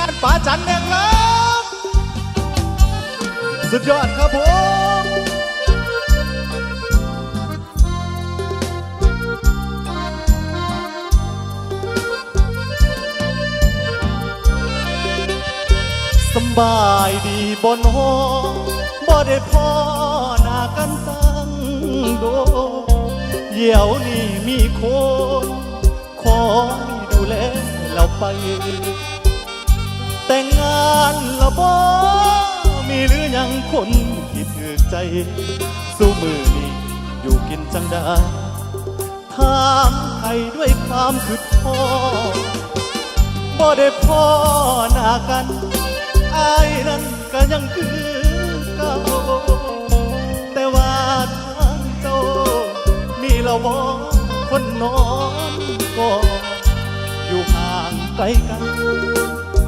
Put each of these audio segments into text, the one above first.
งานป๋าจันแดงครับ สุดยอดครับผมสบายดีบ่นอบ่ได้พ่อหน้ากันตั้งโดเดี๋ยวนี้มีคนคอยดูแลเราไป แต่งงานและบ่มีหรือยังคนที่ถือใจ สู้มือนี้อยู่กินจังได้ถามใครด้วยความคืดพ่อบ่ได้พ่อหน้ากันอายนั้นก็ยังคือเก่าแต่ว่าทางเจ้ามีเราบ่คนนอนก็อยู่ห่างไกลกัน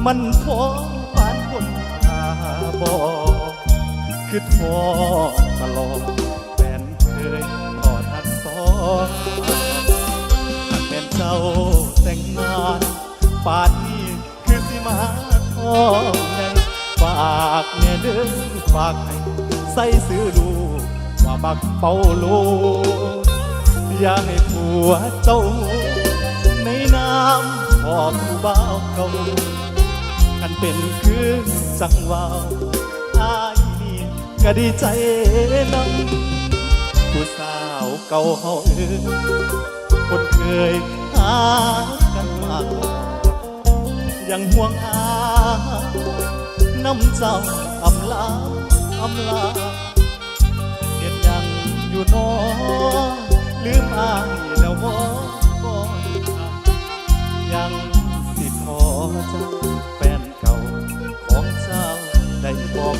มันพอปานคนหาบ่คือทอตลอดแฟนเคยทอทันสอนหากแม่นเจ้าแต่งงานป่านนี้คือสิมาทองไงฝากแน่เด้อฝากให้ใส่ซื้อลูว่าบักเป่าโลดอย่าให้ผัวเจ้าในน้ำพอผู้บ่าวเก่า เป็นคือสังวาวอายนี่ก็ดีใจนำผู้สาวเก่าเฮาเออคนเคยหากันมาก่อนยังห่วงหาน้ำเจ้าอำลาอำลา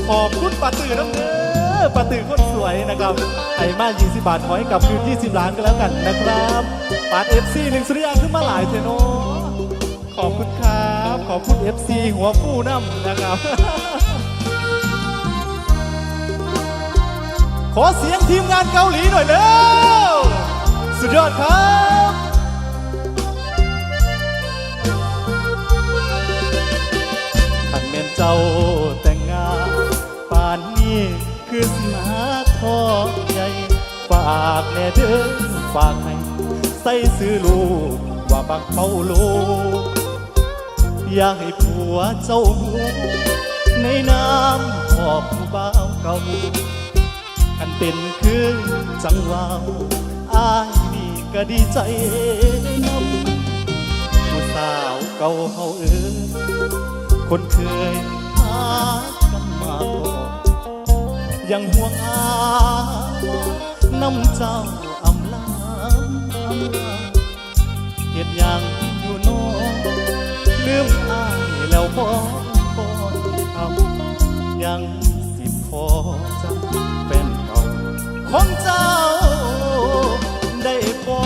ขอบคุณป้าตื่นน้ำเด้อป้าตื่นคนสวยนะครับให้มา20 บาทขอให้กลับคืน20 ล้านก็แล้วกันนะครับปาดเอฟซีหนึ่งสุริยาขึ้นมาหลายเทโนขอบคุณครับ ขอบคุณ FC หัวฟูน้ำนะครับ ขอเสียงทีมงานเกาหลีหน่อยเร็วสุดยอดครับขันเมนเจ้า คือสิมาทองใหญ่ฝากแน่เด้อฝากให้ใส่ซื้อลูกว่าบักเป้าลูกอย่าให้ผัวเจ้าหูในน้ำขอบผู้บ่าวเก่าขันเป็นคือจังหวาวอายนี่ก็ดีใจนำผู้สาวเก่าเฮาเอ้ยคนเคยหากันมาก่อน ยังห่วงอาน้ำเจ้าอำลาเหตุยังอยู่โนอนลืมอายแล้วบ่บ่ทำยังสิพอจำแฟนเก่าของเจ้าได้บ่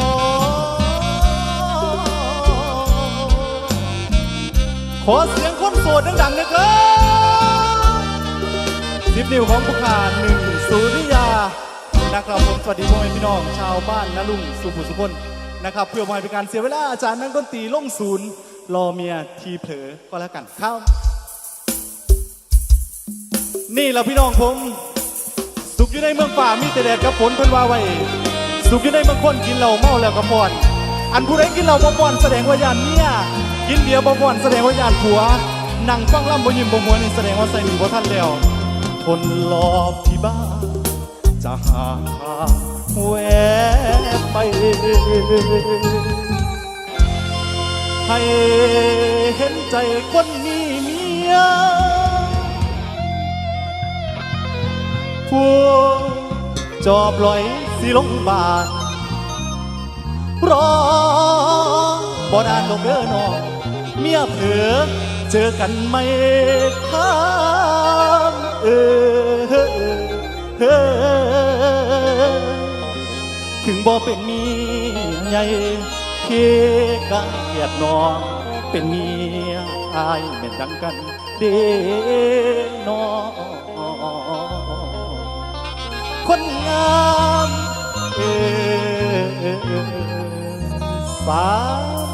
ขอเสียงคนโสดดังๆนะครับ นิ้วของผู้ขาหนึ่งสุริยานะครับผมสวัสดีพ่อแม่พี่น้องชาวบ้านนาลุงสุขุสุพนนะครับ เพื่อไม่เป็นการเสียเวลาอาจารย์นักดนตรีล่งศูนย์รอเมียทีเผลอก็แล้วกันครับนี่แหละพี่น้องผม สุขอยู่ในเมืองป่ามีแต่แดดกับฝนเพิ่นว่าไว้ สุขอยู่ในเมืองคนกินเหล้าเมาแล้วก็ป้อน อันผู้ใดกินเหล้าบ่ป้อนแสดงว่ายานเมียกินเบียร์บ่ป้อนแสดงว่ายานผัวนั่งฟังล่ำบ่ยิ้มบ่มัวนี่แสดงว่าใส่หนีบ่ทันแล้ว คนหลอกที่บ้านจะหาทางแหวกไป ให้เห็นใจคนมีเมียพวกจอบลอยสิลงบานรอบ่นานดอกเด้อน้องเมียเผือเจอกันไม่ค้า ถึงบ่เป็นมีใหญ่เคกะเกียดน้อง เป็นเมียอายเหม็นดังกัน เด้น้องคนงามเออสาม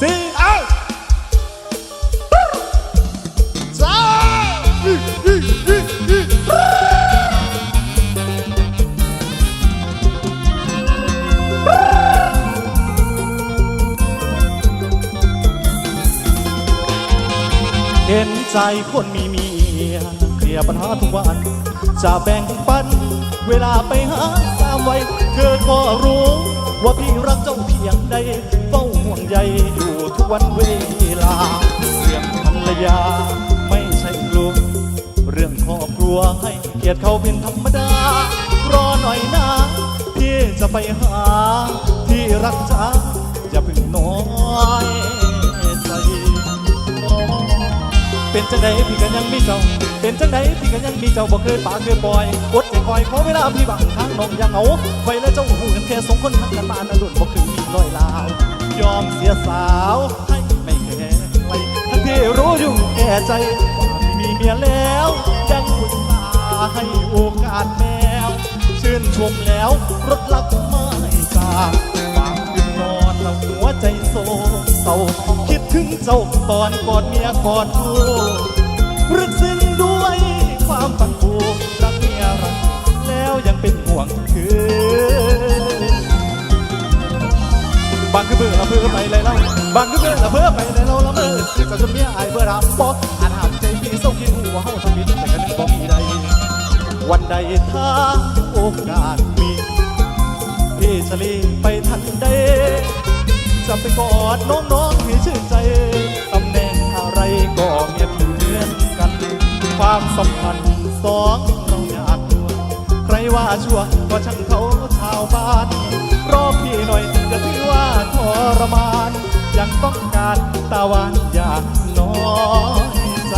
สี่เอา ใจคนมีเมียเคลียร์ปัญหาทุกวัน จะแบ่งปัน เวลาไปหาสามไวัยเธอก็รู้ ว่าพี่รักเจ้าเพียงใดเฝ้าห่วงใยอยู่ทุกวันเวลา เสียงภรรยา ไม่ใช่กลัวเรื่องครอบครัวให้เกียรติเขาเป็นธรรมดา รอหน่อยนะพี่จะไปหา ที่รักจ้าอย่าเพิ่งน้อย เป็นจังไดพี่กันยังมีเจ้า เป็นจังไดพี่กันยังมีเจ้าบ่เคยปากเคยปล่อยกดใจคอยขอเวลาพี่บังทางน้องยังเอาไว้แล้วเจ้าหูกันแค่สองคนทักกันมานะดุนบ่คือมีรอยลาวยอมเสียสาวให้ไม่แค่ไว้ทั้งที่รู้อยู่แก่ใจว่าไม่มีเมียแล้วยังอุตส่าห์ให้โอกาสแมวชื่นชมแล้วรถลักไม่จากบ นนอนแล้วหัวใจโศกเศร้าคิดถึงเจ้าตอนกอดเมียกอดลูกรึกซึ้งด้วยความฝันผูกรักเมียรักแล้วยังเป็นห่วงคืนบางคือเบื่อละเพื่อไปเลยเล่าบางคือเบื่อละเพื่อไปเลยเล่าละเมื่อคือจะจนเมียอายเบื่อรำบออาจหามใจพี่ส่งกินหัวเฮาทำมิตรแต่กันบ่มีใดวันใดถ้าโอกาสมีพี่จะรีไปทันใด จะไปกอดน้องๆให้ชื่นใจตำแหน่งอะไรก็เมียพี่เหมือนกัน ความสัมพันธ์สองเราอยากดวใครว่าชั่วก็ช่างเขาชาวบ้านรอพี่หน่อยจะถือว่าทรมาน ยังต้องการตาหวานอยากน้อยใจ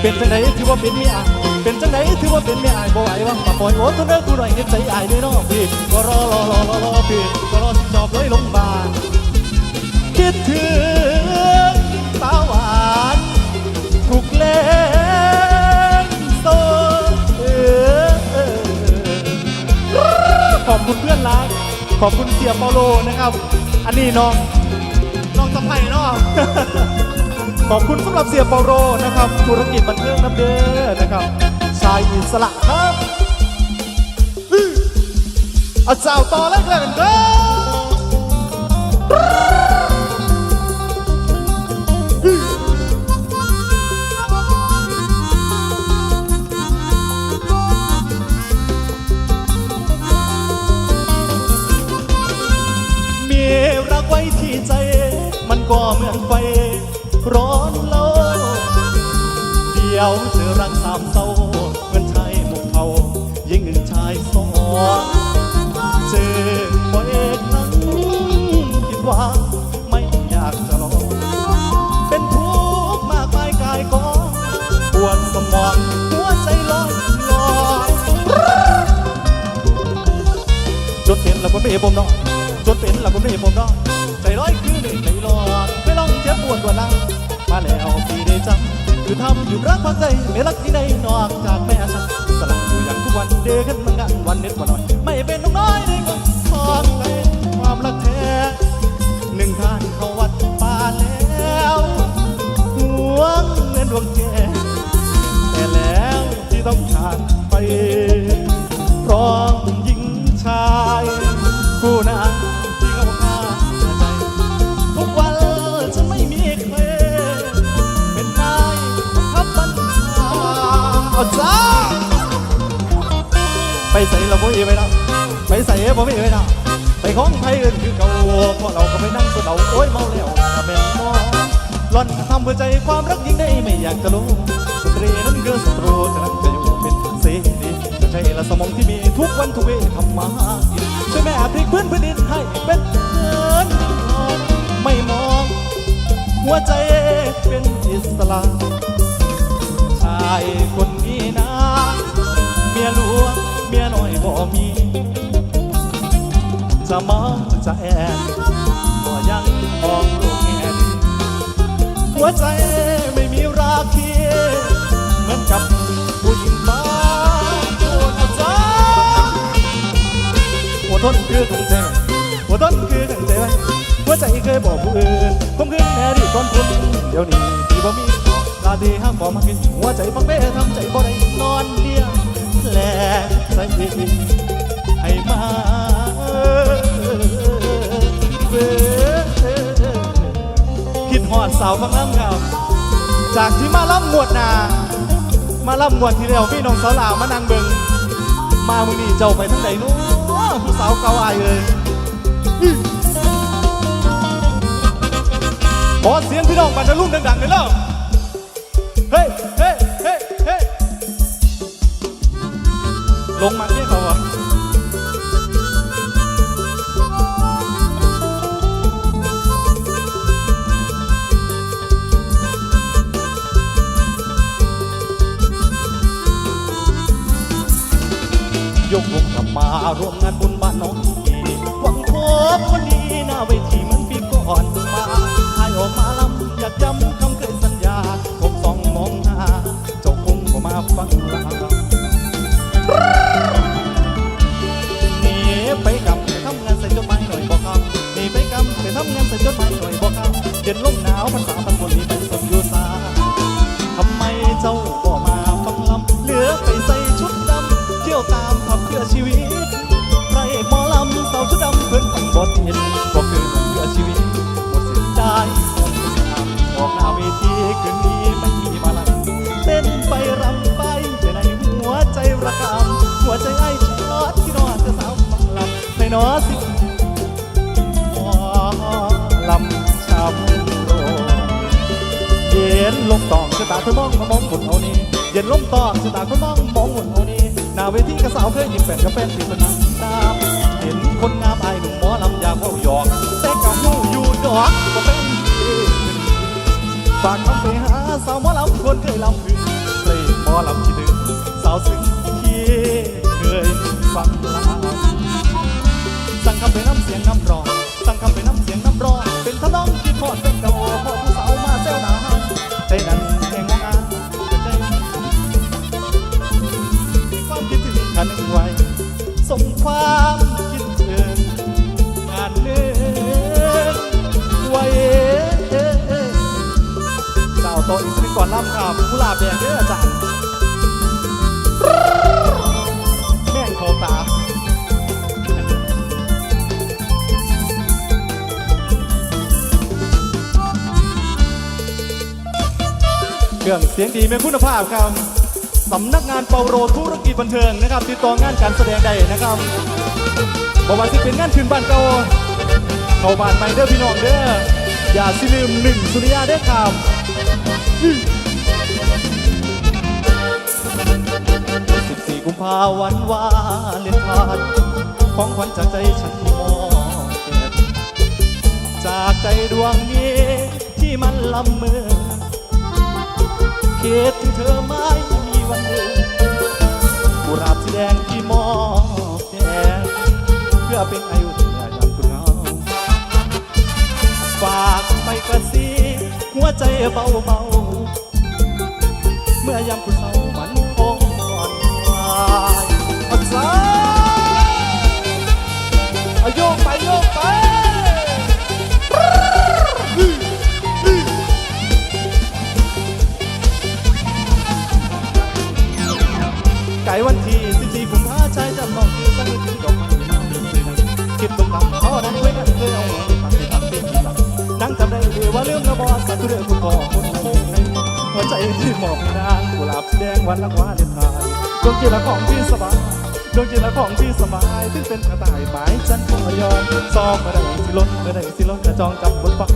เป็นจังไดถือว่าเป็นเมียอายเป็นจังไดถือว่าเป็นเมียอายบ่ไหวว่ามาปล่อยโอ้ตัวเด้อกูหน่อยเห็นใจอายด้วยน้องพี่ก็รอรอรอรอรอพี่ อสิจอบเลยลงบาลคิดถึงตาหวานถูกเล่นโซเออขอบคุณเพื่อนรัก ขอบคุณเสียเปาโลนะครับ อันนี้น้องน้องสะใภ้เนาะขอบคุณสำหรับเสียเปาโรนะครับ ธุรกิจบันเทิงน้ำเด้อนะครับชายอิสระครับอื้อเอาเจ้าต่อแล้วกันเด้อ อนไฟร้อนเล่าเดียวเจอรักสามเศร้าเหมือนชายหมกเขายิ่งหนึ่งชายสองเจอบ่เอกนั้นคิดว่าไม่อยากจะรอเป็นทุกข์มากมายกายกองปวดสมองหัวใจลอยลอยจดเป็นแล้วก็ไม่เห็นผมนาะจดเป็นแล้วก็ไม่เห็นผมนาะใจร้อยคือหนึ่งใส่ลองเจ็บป วนกว่าลังมาแล้วปีได้จำคือทำอยู่รักพักใจไม่รักที่ใดนอกจากแม่ฉันสลับอยู่อย่างทุกวันเดือนมันกันวันเน็ตกว่าน้อย ไม่เป็นน้องน้อยในก็ทองใจความรักแท้หนึ่งทานเขาวัดป่าแล้วห่วงเงินดวงแก่ ไปใส่บ่มีไว้แล้วไปของไทยอื่นคือเก่าพราะเราก็ไปนั่งสุดเอาโอ้ยเมาแล้วถ้าเป็นน้องหล่อนทำเพื่อใจความรักยิ่งได้ไม่อยากจะรู้สตรีนั้นคือศัตรูฉะนั้นจะอยู่เป็นเสรีจะใช่ละสมองที่มีทุกวันทุกเวทำมาช่วยแม่พลิกพื้นพื้นดินให้เป็นเงินทองไม่มอง หัวใจเป็นอิสระชายคนนี้นะ เมียหลวงเมียน้อยบ่มี จะเมาจะแอนก็ยังมองลูกแง่ดีหัวใจไม่มีราคีเหมือนกับผู้หญิงบ้านโอ้นะจ๊ะหัวทนคือของใจหัวทนคือของใจไว้หัวใจเคยบอกผู้อื่นผมคืนแน่ดีก่อนคุณเดี๋ยวนี้ที่บ่มีลาดีห้ามบอกมากินหัวใจฟังเบ้ทำใจบ่ได้นอนเดียวแหลกใจให้มา เว้ยคิดหอดสาวฟังน้ำครับ จากที่มาล่ำหมวดนา มาล่ำหมวดที่แล้วพี่น้องสาวลาวมานั่งเบิงมามือนี้เจ้าไปทั้งไหนนู้ผู้สาวเกาอายเลยขอเสียงพี่น้องบรรดารุ่นดังๆเลยเล่าเฮ้ยเฮ้ยเฮ้ยเฮ้ยลงมาเนี่ยเขาเห ยกวงกลับมาร่วมงานบุญบ้านน้องทีหวังพบวันนี้หน้าเวทีเหมันปีก่อนมาทายออกมาลำอยากย้ำคำเคยสัญญาคงส่องมองหน้าเจ้าคงก็มาฟังลาหนีไปกับไปทำงานใส่จดหมายหน่อยบอกคำหนีไปกับไปทำงานใส่จดหมายหน่อยบอกคำเย็นลมหนาวภาษาพันคนนี้ พื่อชีวิตพระเอกหมอลำสาวชุดดำเพื่อนฟังบทเห็นก็คือเพื่อชีวิตหมดสิ้นได้ออกหน้าเวทีคืนนี้ไม่มีมาลังเต้นไปรำไปแต่ในหัวใจระกำหัวใจไอ้ชอดที่นอนจะสาวฟังลำในนอสิหมอลำชาวโรเย็นลมตองชะตาเธอมองมามองหมุนเอานี่เย็นลมตองชะตาคนมองมองหมุนเอา นาเวทีกระสาวเคยยิ้มแฟนกับแฟนที่สนามตาเห็นคนงามอายหนุ่มหมอลำอยากเข้าหยอกแต่กับหูอยู่ดอกก็เป็นฝากคำไปหาสาวหมอลำคนเคยลำพึงเพลงหมอลำที่ดึงสาวซึ้งที่เคยฟังลาสั่งคำไปน้ำเสียงน้ำร้อ ส่งความคิดถึงงานเนื้อไว้สาโตอีกสักก่อนล่ำครับกุหลาบแดงเด้ออาจารย์แม่งเขาตาเครื่องเสียงดีเป็นคุณภาพครับ สำนักงานเปาโรธุรกิจบันเทิงนะครับ ติดต่องานการแสดงได้นะครับบอกว่าสิเป็นงานคืนบ้านเก่าเข้าบ้านใหม่เด้อพี่น้องเด้ออย่าสิลืมหนึ่งสุริยาเด้อครับสิบสี่กุมภาวันวาเลนไทน์ของขวัญจากใจฉันมองเก็บจากใจดวงนี้ที่มันลำเมือเขตที่เธอไม่มี วันเดินกุหลาบสีแดงที่มอบแดงเพื่อเป็นอายุทยายามคุณเงาฝากไปกระซีหัวใจเบาเบาเมื่อยามคุณเศร้ามันคงก่อนวายอักษาเอาโยกไปโย วันละวาเลนทน์ดวงจิตละของที่สบายดวงจิตละของที่สบายถึงเป็นกระต่ายหมายฉันขอยอมซ้อมเมื่อใดสิล้นเมื่อใดสิล้นกระจองจำบบนฟ้า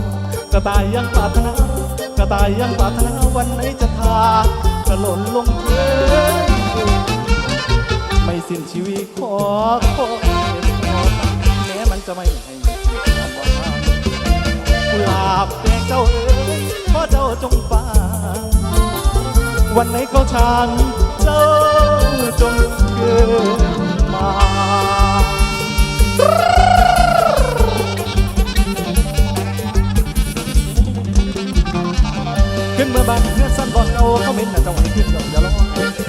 กระต่ายยังปรารถนากระต่ายยังปรารถนาวันไหนจะทากระหล่นลงพื้นไม่สิ้นชีวิตขอขอแม้มันจะไม่ให้กุหลาบแดงเจ้าเอ๋ยขอเจ้าจงฟัง วันไหนเขาชานเจ้าจงเกิดมาขึ้นเมื่อบานเพื่อนสั้นบอลเอาเขาเม็นแต่จังหวะขึ้นกับอย่าร้อง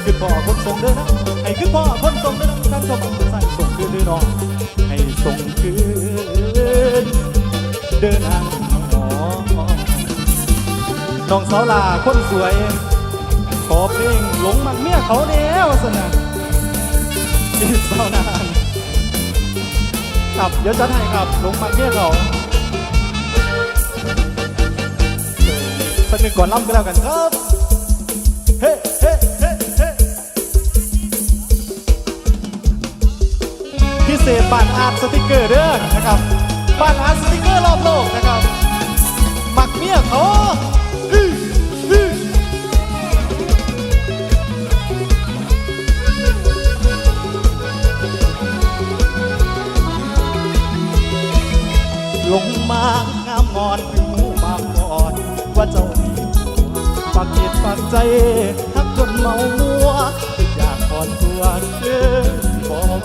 ขึ้นพ่อคนส่งเด้อนะให้ขึ้นพ่อคนส่งเด้อนะการเข้ามาใส่ส่งคืนเด้อน้องให้ส่งคืนเดินทางน้องน้องสาวลาคนสวย ขอเพลงหลงมักเมียเขาแล้วสนะอีกสานานครับเดี๋ยวจะให้ครับหลงมักเมียเขาสักหนึ่งก่อนล่ำก็แล้วกันครับ เฮ้เฮ้เฮ้เฮ้พิเศษบ้านอาร์ตสติกเกอร์เด้อนะครับบ้านอาร์ตสติกเกอร์รอบโลกนะครับ มักเมียเขา มางามงอนถึงหูบาก่อน ว่าเจ้ามีปากจิตฝากใจทักจนเมามัวอยากถอนตัวเกิ